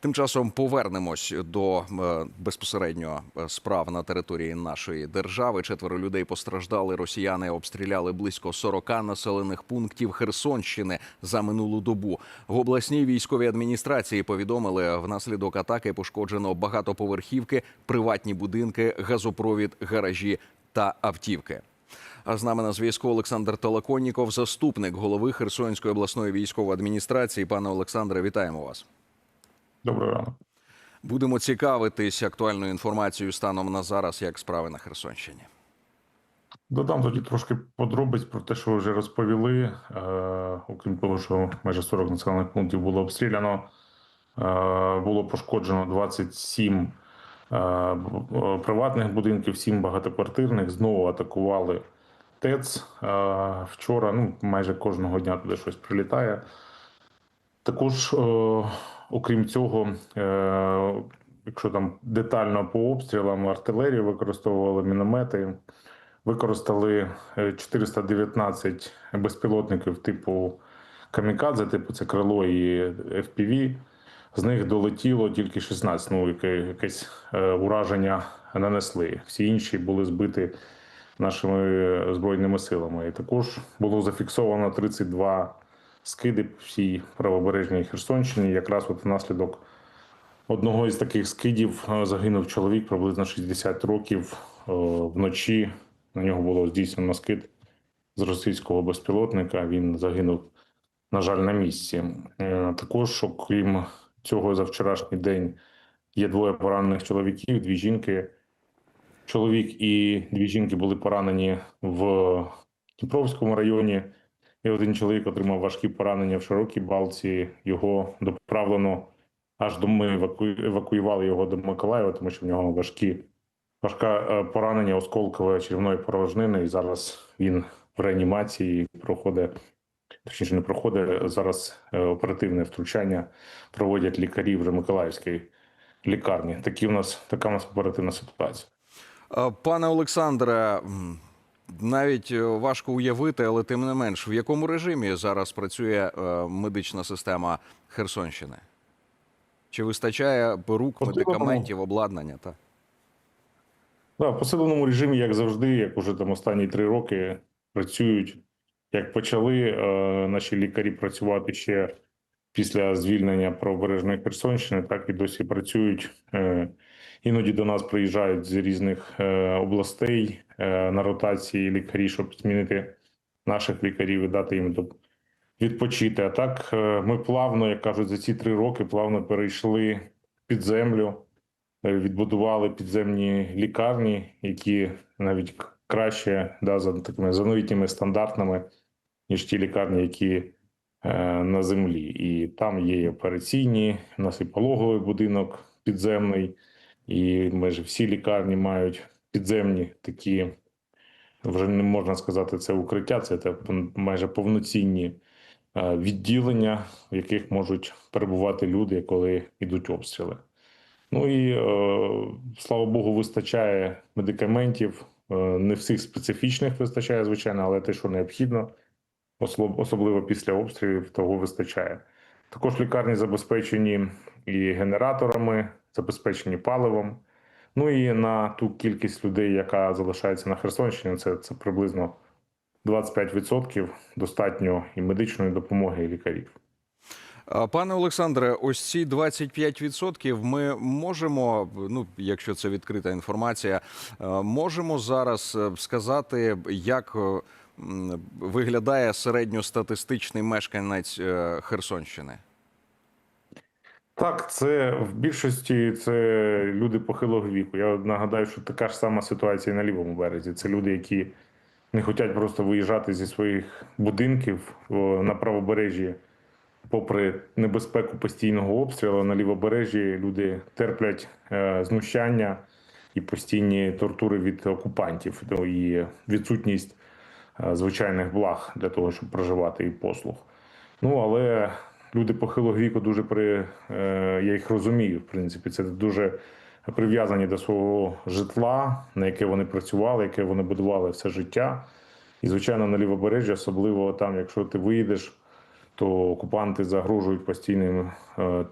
Тим часом повернемось до е, безпосередньо е, справ на території нашої держави. Четверо людей постраждали. Росіяни обстріляли близько 40 населених пунктів Херсонщини за минулу добу. В обласній військовій адміністрації повідомили, внаслідок атаки пошкоджено багатоповерхівки, приватні будинки, газопровід, гаражі та автівки. А з нами на зв'язку Олександр Толоконніков, заступник голови Херсонської обласної військової адміністрації. Пане Олександре, вітаємо вас. Доброго ранку. Будемо цікавитись актуальною інформацією станом на зараз, як справи на Херсонщині. Додам тоді трошки подробиць про те, що вже розповіли. Е, окрім того, що майже 40 населених пунктів було обстріляно, е, було пошкоджено 27 е, приватних будинків, 7 багатоквартирних. Знову атакували ТЕЦ. Е, вчора, ну майже кожного дня туди щось прилітає. Також, е, окрім цього, е, якщо там детально по обстрілам, артилерію використовували міномети, використали е, 419 безпілотників типу Камікадзе, типу це крило і FPV. З них долетіло тільки 16, ну якесь е, ураження нанесли. Всі інші були збиті нашими збройними силами. І також було зафіксовано 32 скиди всій правобережній Херсонщині. Якраз от внаслідок одного із таких скидів е, загинув чоловік приблизно 60 років е, вночі. На нього було здійснено скид з російського безпілотника. Він загинув, на жаль, на місці. Е, Також, окрім цього, за вчорашній день є двоє поранених чоловіків, дві жінки. Чоловік і дві жінки були поранені в Дніпровському районі. І один чоловік отримав важкі поранення в широкій балці. Його доправлено аж до ми еваку- евакуювали його до Миколаєва, тому що в нього важкі важке е, поранення осколкової червної порожнини. І зараз він в реанімації проходить, точніше не проходить зараз е, оперативне втручання. Проводять лікарі вже Миколаївської лікарні. Такі в нас така в нас оперативна ситуація. Е, Пане Олександре, навіть е, важко уявити, але тим не менш, в якому режимі зараз працює е, медична система Херсонщини? Чи вистачає рук, медикаментів, обладнання? Та? Да, в посиленому режимі, як завжди, як уже там останні три роки працюють. Як почали е, наші лікарі працювати ще після звільнення правобережної Херсонщини, так і досі працюють. Е, іноді до нас приїжджають з різних е, областей на ротації лікарі, щоб змінити наших лікарів і дати їм відпочити. А так е, ми плавно, як кажуть, за ці три роки плавно перейшли під землю е, відбудували підземні лікарні, які навіть краще да, за такими за новітніми стандартами, ніж ті лікарні, які е, на землі. І там є і операційні, у нас і пологовий будинок підземний, і майже всі лікарні мають підземні такі. Вже не можна сказати, це укриття, це те майже повноцінні е, відділення, в яких можуть перебувати люди, коли йдуть обстріли. Ну і е, слава Богу, вистачає медикаментів. Е, не всіх специфічних вистачає, звичайно, але те, що необхідно, особливо після обстрілів, того вистачає. Також лікарні забезпечені і генераторами, забезпечені паливом. Ну і на ту кількість людей, яка залишається на Херсонщині, це, це приблизно 25% достатньо і медичної допомоги, і лікарів. Пане Олександре, ось ці 25% ми можемо, ну якщо це відкрита інформація, е, можемо зараз е, сказати, як е, виглядає середньостатистичний мешканець Херсонщини. Так, це в більшості це люди похилого віку. Я нагадаю, що така ж сама ситуація на лівому березі. Це люди, які не хочуть просто виїжджати зі своїх будинків на правобережжі, попри небезпеку постійного обстрілу. На лівобережжі люди терплять е, знущання і постійні тортури від окупантів, і відсутність е, звичайних благ для того, щоб проживати і послуг. Ну але люди похилого віку дуже при е, я їх розумію. В принципі, це дуже прив'язані до свого житла, на яке вони працювали, яке вони будували все життя. І, звичайно, на лівобережжі, особливо там, якщо ти виїдеш, то окупанти загрожують постійним е,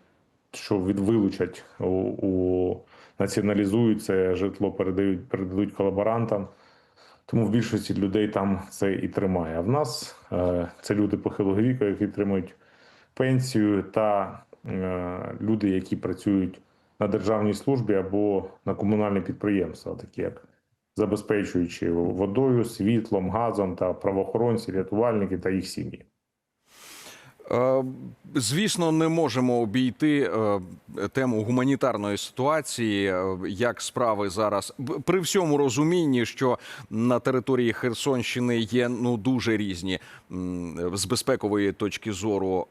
що від вилучать у, у націоналізують це житло, передають передадуть колаборантам. Тому в більшості людей там це і тримає. А в нас е, це люди похилого віку, які отримують пенсію, та е, люди, які працюють на державній службі або на комунальні підприємства, такі як забезпечуючи водою, світлом, газом та правоохоронці, рятувальники та їх сім'ї. Е, Звісно, не можемо обійти е, тему гуманітарної ситуації, е, як справи зараз при всьому розумінні, що на території Херсонщини є ну дуже різні з безпекової точки зору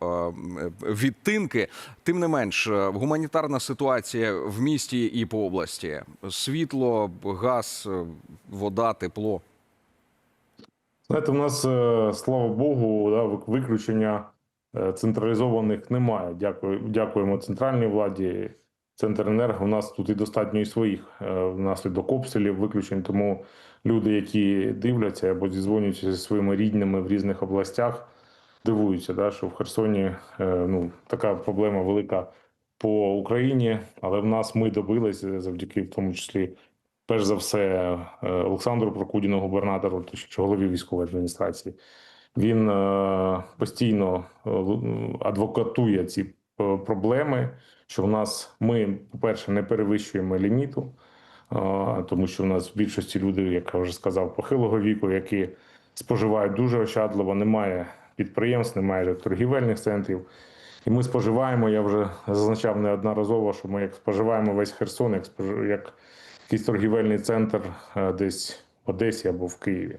відтинки. Тим не менш, гуманітарна ситуація в місті і по області: світло, газ, вода, тепло. Знаєте, у нас, слава Богу, виключення централізованих немає. Дякую, дякуємо центральній владі. Центренерго у нас тут і достатньо і своїх е, внаслідок обстрілів виключень. Тому люди, які дивляться або зізвонюються зі своїми рідними в різних областях, дивуються, да, що в Херсоні е, ну, така проблема велика по Україні, але в нас ми добилися завдяки, в тому числі, перш за все, е, Олександру Прокудіну, губернатору, точніше голові військової адміністрації. Він е, постійно е, адвокатує ці е, проблеми, що в нас ми, по-перше, не перевищуємо ліміту, тому що в нас в більшості люди, як я вже сказав, похилого віку, які споживають дуже ощадливо, немає підприємств, немає торгівельних центрів. І ми споживаємо, я вже зазначав неодноразово, що ми як споживаємо весь Херсон, як, спожи- як якийсь торгівельний центр десь в Одесі або в Києві.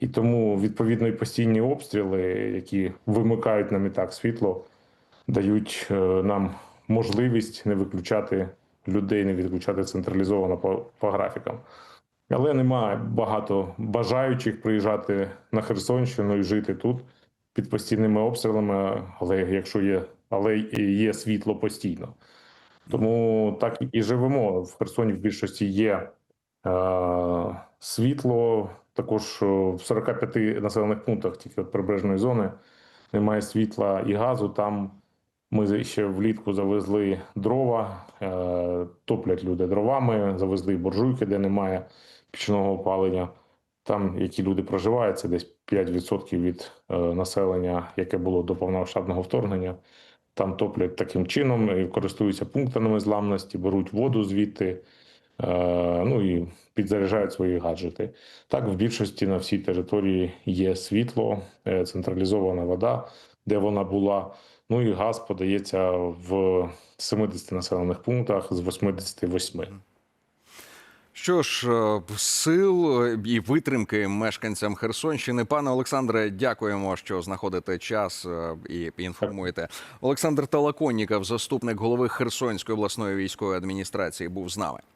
І тому відповідно і постійні обстріли, які вимикають нам і так світло, дають е, нам можливість не виключати людей, не відключати централізовано по, по графікам. Але немає багато бажаючих приїжджати на Херсонщину і жити тут під постійними обстрілами, але якщо є, але є світло постійно. Тому так і живемо. В Херсоні в більшості є е, світло. Також е, в 45 населених пунктах, тільки від прибережної зони, немає світла і газу. Там ми ще влітку завезли дрова, е, топлять люди дровами, завезли буржуйки, де немає пічного опалення. Там, які люди проживають, це десь 5% від е, населення, яке було до повномасштабного вторгнення. Там топлять таким чином і користуються пунктами зламності, беруть воду звідти, ну і підзаряджають свої гаджети. Так, в більшості на всій території є світло, е, централізована вода, де вона була. Ну і газ подається в 70 населених пунктах з 88. Що ж, е, сил е, і витримки мешканцям Херсонщини. Пане Олександре, дякуємо, що знаходите час е, і інформуєте. Олександр Талаконніков, заступник голови Херсонської обласної військової адміністрації, був з нами.